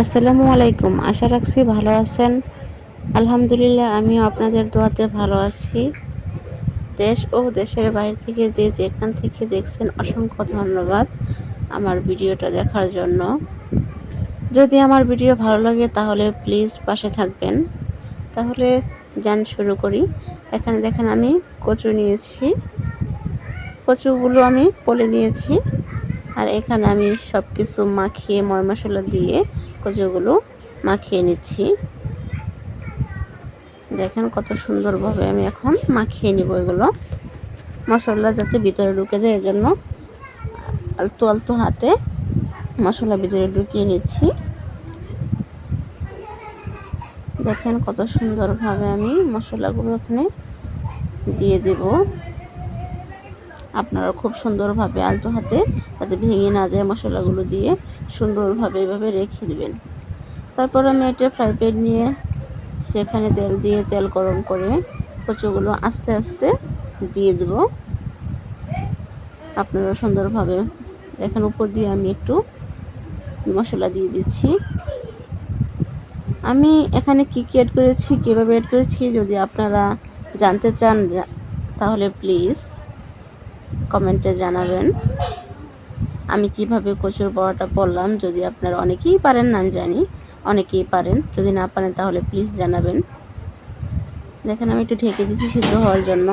আসসালামু আলাইকুম। আশা রাখছি ভালো আছেন। আলহামদুলিল্লাহ, আমিও আপনাদের দোয়াতে ভালো আছি। দেশ ও দেশের বাইরে থেকে যে যেখান থেকে দেখছেন, অসংখ্য ধন্যবাদ আমার ভিডিওটা দেখার জন্য। যদি আমার ভিডিও ভালো লাগে, তাহলে প্লিজ পাশে থাকবেন। তাহলে যান শুরু করি। এখানে দেখেন আমি কচু নিয়েছি। কচুগুলো আমি পলে নিয়েছি। আর এখানে আমি সব কিছু মাখিয়ে ময় মশলা দিয়ে কচুগুলো মাখিয়ে নিচ্ছি। দেখেন কত সুন্দরভাবে আমি এখন মাখিয়ে নিব এগুলো। মশলা যাতে ভিতরে ঢুকে যায়, এজন্য আলতু আলতো হাতে মশলা ভিতরে ঢুকিয়ে নিচ্ছি। দেখেন কত সুন্দরভাবে আমি মশলাগুলো এখানে দিয়ে দেব। আপনারা খুব সুন্দরভাবে আলতো হাতে যাতে ভেঙে না যায় মশলাগুলো দিয়ে সুন্দরভাবে এভাবে রেখে দেবেন। তারপর আমি একটা ফ্রাই প্যান নিয়ে সেখানে তেল দিয়ে তেল গরম করে কচুগুলো আস্তে আস্তে দিয়ে দেব। আপনারা সুন্দরভাবে দেখেন উপর দিয়ে আমি একটু মশলা দিয়ে দিচ্ছি। আমি এখানে কী কী অ্যাড করেছি, কীভাবে অ্যাড করেছি যদি আপনারা জানতে চান তাহলে প্লিজ কমেন্টে জানাবেন। আমি কীভাবে কচুর বড়াটা বললাম, যদি আপনারা অনেকেই পারেন না জানি, অনেকেই পারেন। যদি না পারেন, তাহলে প্লিজ জানাবেন। দেখেন, আমি একটু ঢেকে দিচ্ছি সিদ্ধ হওয়ার জন্য।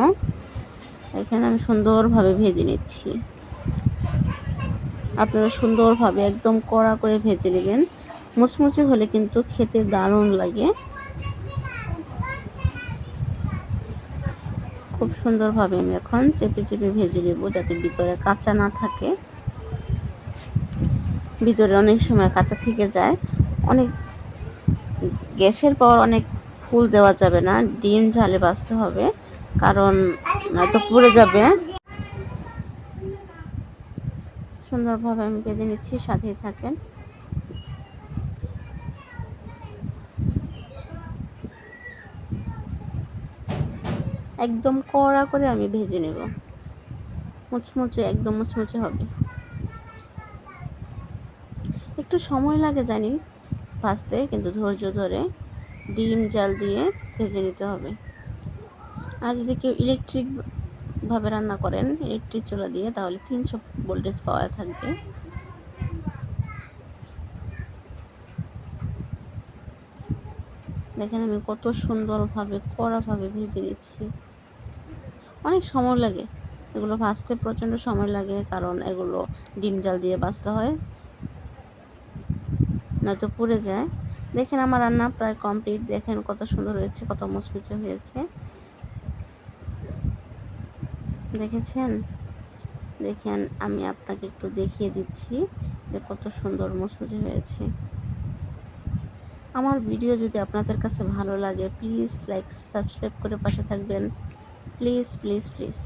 এখানে আমি সুন্দরভাবে ভেজে নিচ্ছি। আপনারা সুন্দরভাবে একদম কড়া করে ভেজে নেবেন। মুচমুচে হলে কিন্তু খেতে দারুণ লাগে। খুব সুন্দরভাবে আমি এখন চেপে চেপে ভেজে নেব, যাতে ভিতরে কাঁচা না থাকে। ভিতরে অনেক সময় কাঁচা থেকে যায়। অনেক গ্যাসের পর অনেক ফুল দেওয়া যাবে না, ডিম ঝালে বাঁচতে হবে, কারণ নয়তো পুড়ে যাবে। সুন্দরভাবে আমি ভেজে নিচ্ছি, সাথেই থাকেন। একদম কড়া করে আমি ভেজে নেব। মুচমুচে, একদম মুচমুচে হবে। একটু সময় লাগে জানি, ভাজতে, কিন্তু ধৈর্য ধরে ডিম জাল দিয়ে ভেজে নিতে হবে। আর যদি কেউ ইলেকট্রিকভাবে রান্না করেন ইলেকট্রিক চুলা দিয়ে, তাহলে তিনশো ভোল্টেজ পাওয়া থাকবে। দেখেন আমি কত সুন্দরভাবে, কড়াভাবে ভেজে নিচ্ছি। অনেক সময় লাগে। এগুলো ভাজতে প্রচণ্ড সময় লাগে, কারণ এগুলো ডিম জাল দিয়ে ভাজতে হয়। নয়তো পুড়ে যায়। দেখেন আমার রান্না প্রায় কমপ্লিট দেখেন কত সুন্দর হয়েছে, কত মুচমুচে হয়েছে। দেখেছেন? দেখেন, আমি আপনাকে একটু দেখিয়ে দিচ্ছি যে কত সুন্দর মুচমুচে হয়েছে। আমার ভিডিও যদি আপনাদের কাছে ভালো লাগে প্লিজ লাইক সাবস্ক্রাইব করে পাশে থাকবেন। Please please please